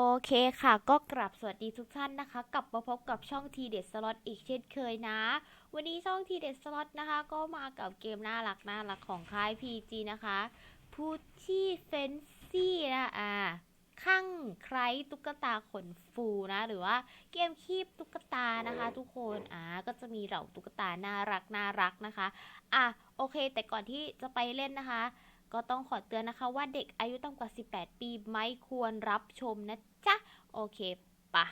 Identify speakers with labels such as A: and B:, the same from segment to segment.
A: โอเคค่ะ ก็กลับสวัสดีทุกท่านนะคะ กลับมาพบกับช่องทีเด็ดสล็อตอีกเช่นเคยนะ วันนี้ช่องทีเด็ดสล็อตนะคะ ก็มากับเกมน่ารักน่ารักของค่าย PG นะคะพูชี่เฟนซี่นะอ่าข้างใครตุ๊กตาขนฟูนะ หรือว่าเกมคีบตุ๊กตานะคะ ทุกคนอ่าก็จะมีเหล่าตุ๊กตาน่ารักน่ารักนะคะ อะโอเค แต่ก่อนที่จะไปเล่นนะคะ ก็ต้องขอเตือนนะคะว่าเด็กอายุต่ำกว่า 18 ปีไม่ควรรับชมนะจ๊ะ โอเคปะ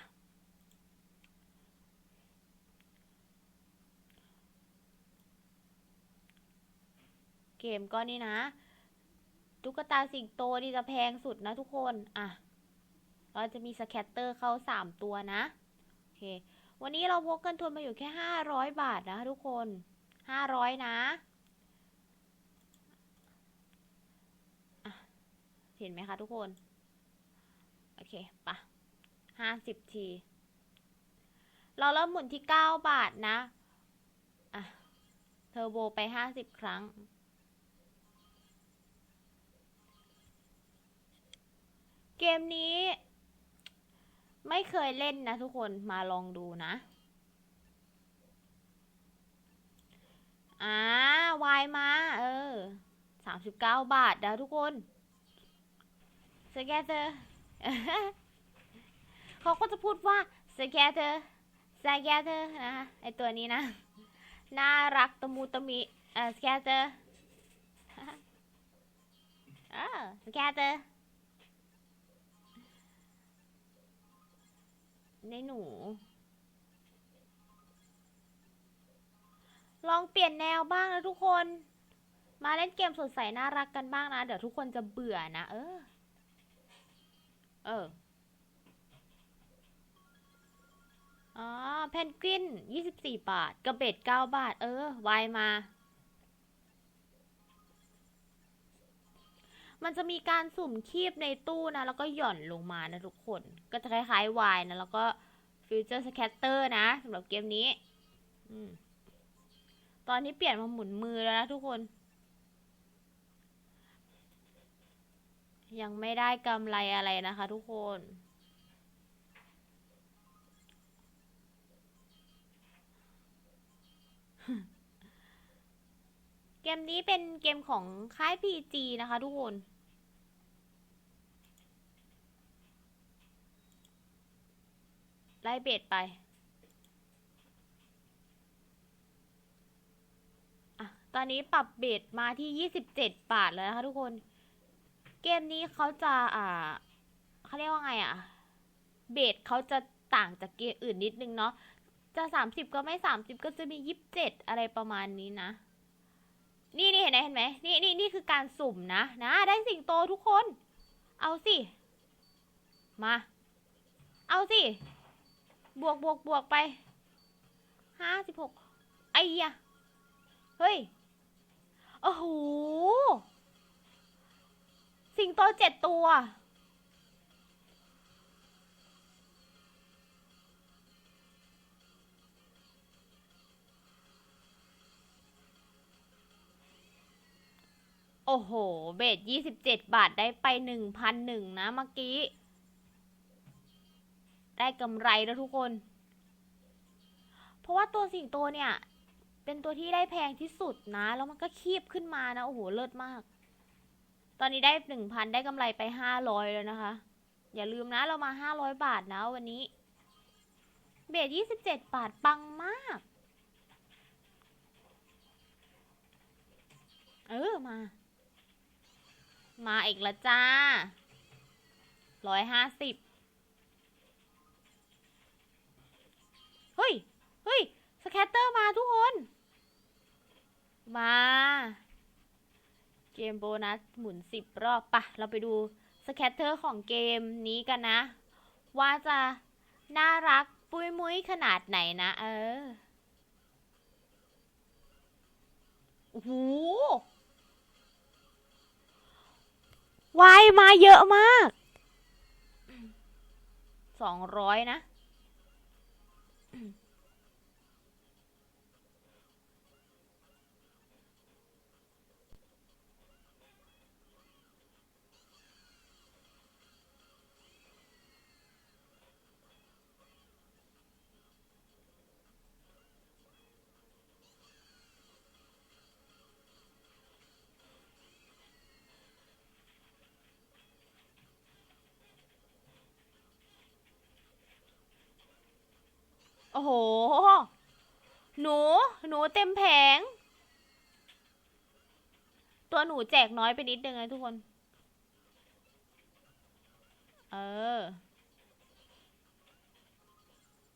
A: เกมก็นี่นะ ตุ๊กตาสิงโตนี่จะแพงสุดนะทุกคน อะ เราจะมีสแคตเตอร์เข้า 3 ตัวนะ โอเค วันนี้เราพกกันทุนมาอยู่แค่ 500 บาทนะทุกคน 500 นะ เห็นไหมคะทุกคน โอเคปะห้าสิบที เราเริ่มหมุนที่เก้าบาทนะ อะ เทอร์โบไปห้าสิบครั้ง เกมนี้ ไม่เคยเล่นนะทุกคนมาลองดูนะอ่าวายมา เออสามสิบเก้าบาทนะทุกคน together เขาก็จะพูดว่า together together นะคะไอตัวนี้นะ น่ารักตะมูตะมิเอ่อ together เออ together ในหนู ลองเปลี่ยนแนวบ้างนะทุกคน มาเล่นเกมสดใสน่ารักกันบ้างนะ เดี๋ยวทุกคนจะเบื่อนะ เออ เออ อ๋อแพนกวินยี่สิบสี่บาท กระเบ็ดเก้าบาท เออ วายมา มันจะมีการสุ่มคีบในตู้นะ แล้วก็หย่อนลงมานะทุกคน ก็จะคล้ายๆวายนะ แล้วก็ฟิวเจอร์สแคตเตอร์นะสำหรับเกมนี้ อืมตอนนี้เปลี่ยนมาหมุนมือแล้วนะทุกคน ยังไม่ได้กำไรอะไรนะคะทุกคน เกมนี้เป็นเกมของค่าย PG นะคะทุกคนไล่เบสไปอะตอนนี้ปรับเบสมาที่ 27 บาทแล้วนะคะทุกคน เกมนี้เขาจะอ่าเขาเรียกว่าไงอะ เบสเขาจะต่างจากเกมอื่นนิดนึงเนาะ จะ30ก็ไม่30ก็จะมี27อะไรประมาณนี้นะ นี่นี่เห็นไหมเห็นไหมนี่นี่นี่คือการสุ่มนะ นะ ได้สิงโตทุกคน เอาสิ มา เอาสิ บวกบวกบวกไปห้าสิบหกไอ้ยะเฮ้ย โอ้โห สิงโตเจ็ดตัว โอ้โห เบสยี่สิบเจ็ดบาทได้ไปหนึ่งพันหนึ่งนะเมื่อกี้ ได้กำไรแล้วทุกคน เพราะว่าตัวสิงโตเนี่ย เป็นตัวที่ได้แพงที่สุดนะ แล้วมันก็คีบขึ้นมานะ โอ้โห เลิศมาก ตอนนี้ได้หนึ่งพันได้กำไรไปห้าร้อยแล้วนะคะ อย่าลืมนะเรามาห้าร้อยบาทนะวันนี้ เบสยี่สิบเจ็ดบาทปังมาก เออมา มาอีกละจ้าร้อยห้าสิบเฮ้ย เฮ้ย สแคตเตอร์มาทุกคน มา เกมโบนัสหมุนสิบรอบปะเราไปดูสแคตเตอร์ของเกมนี้กันนะ ว่าจะน่ารักปุ้ยมุ้ยขนาดไหนนะ เออโอ้โหวายมาเยอะมากสองร้อยนะ โอ้โห หนู หนูเต็มแผง ตัวหนูแจกน้อยไปนิดนึงนะทุกคน เออ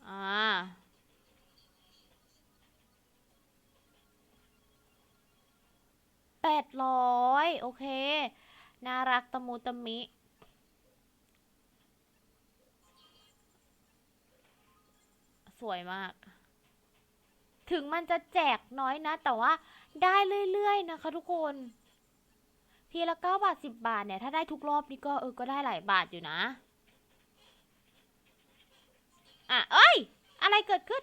A: อ่า แปดร้อย โอเค น่ารักตะมูตะมิ สวยมาก ถึงมันจะแจกน้อยนะ แต่ว่าได้เรื่อยๆนะคะทุกคน ทีละเก้าบาทสิบบาทเนี่ย ถ้าได้ทุกรอบนี่ก็เออก็ได้หลายบาทอยู่นะ อะ เอ้ย อะไรเกิดขึ้น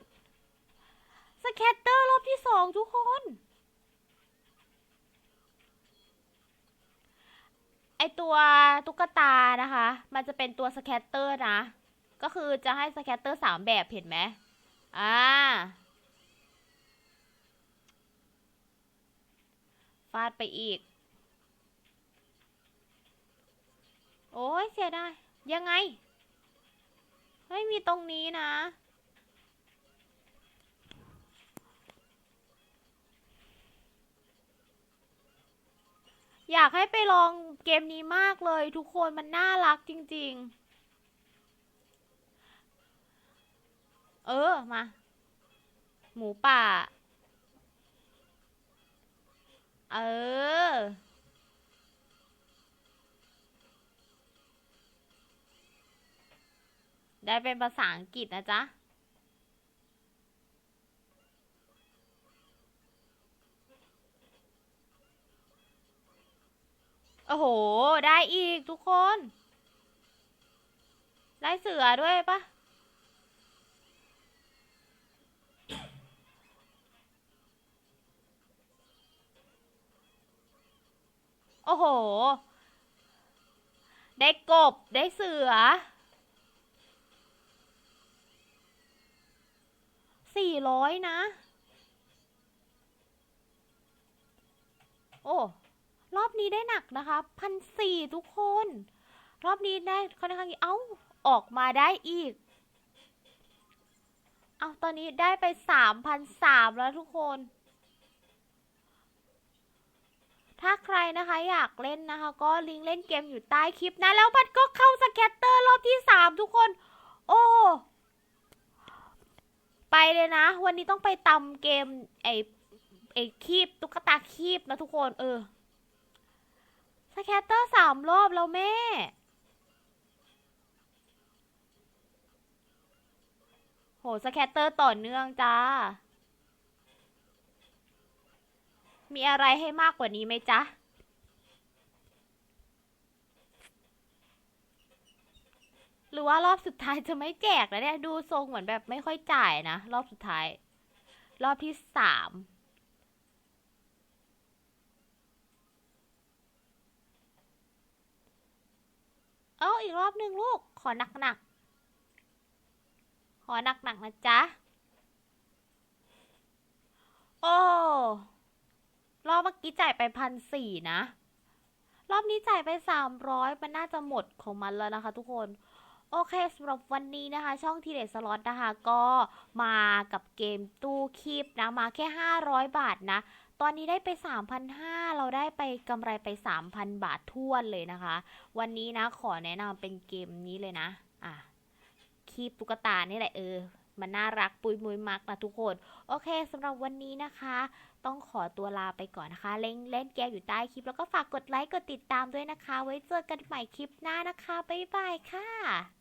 A: สแคตเตอร์รอบที่สองทุกคนไอตัวตุ๊กตานะคะ มันจะเป็นตัวสแคตเตอร์นะ ก็คือจะให้สแคตเตอร์สามแบบเห็นไหม อ่า ฟาดไปอีก โอ้ยเสียดาย ยังไงไม่มีตรงนี้นะ อยากให้ไปลองเกมนี้มากเลยทุกคนมันน่ารักจริง ๆ เออ มา หมูป่า เออ ได้เป็นภาษาอังกฤษนะจ๊ะ โอ้โห ได้อีกทุกคน ได้เสือด้วยปะ โอ้โห ได้กบ ได้เสือ สี่ร้อยนะ โอ้ รอบนี้ได้หนักนะคะพันสี่ทุกคน รอบนี้ได้ค่อนข้างเอ้า ออกมาได้อีก เอาตอนนี้ได้ไปสามพันสามแล้วทุกคน ถ้าใครนะคะอยากเล่นนะคะ ก็ลิงก์เล่นเกมอยู่ใต้คลิปนะ แล้วมันก็เข้าสแกตเตอร์รอบที่สามทุกคน โอ้ไปเลยนะ วันนี้ต้องไปตำเกม ไอ้ไอ้คีบตุ๊กตาคีบนะทุกคน เออสแคตเตอร์สามรอบแล้วแม่ โหสแคตเตอร์ต่อเนื่องจ้า มีอะไรให้มากกว่านี้ไหมจ๊ะ หรือว่ารอบสุดท้ายจะไม่แจกแล้วเนี่ย ดูทรงเหมือนแบบไม่ค่อยจ่ายนะ รอบสุดท้าย รอบที่สามเอ้าอีกรอบหนึ่งลูก ขอหนักหนักๆขอหนักหนักๆนะจ๊ะ โอ้ รอบเมื่อกี้จ่ายไปพันสี่นะ รอบนี้จ่ายไปสามร้อยมันน่าจะหมดของมันแล้วนะคะทุกคน โอเคสำหรับวันนี้นะคะ ช่องทีเด็ดสล็อตนะคะ ก็มากับเกมตู้คีบนะ มาแค่500บาทนะ ตอนนี้ได้ไป 3,500 เราได้ไปกำไรไป 3,000 บาทท้วนเลยนะคะ วันนี้นะขอแนะนำเป็นเกมนี้เลยนะ อะคีบตุ๊กตานี่แหละเออ มันน่ารักปุยมุยมักนะทุกคน โอเคสำหรับวันนี้นะคะ ต้องขอตัวลาไปก่อนนะคะ เล่นเล่นแกอยู่ใต้คลิป แล้วก็ฝากกดไลค์กดติดตามด้วยนะคะ ไว้เจอกันใหม่คลิปหน้านะคะ บ๊ายบายค่ะ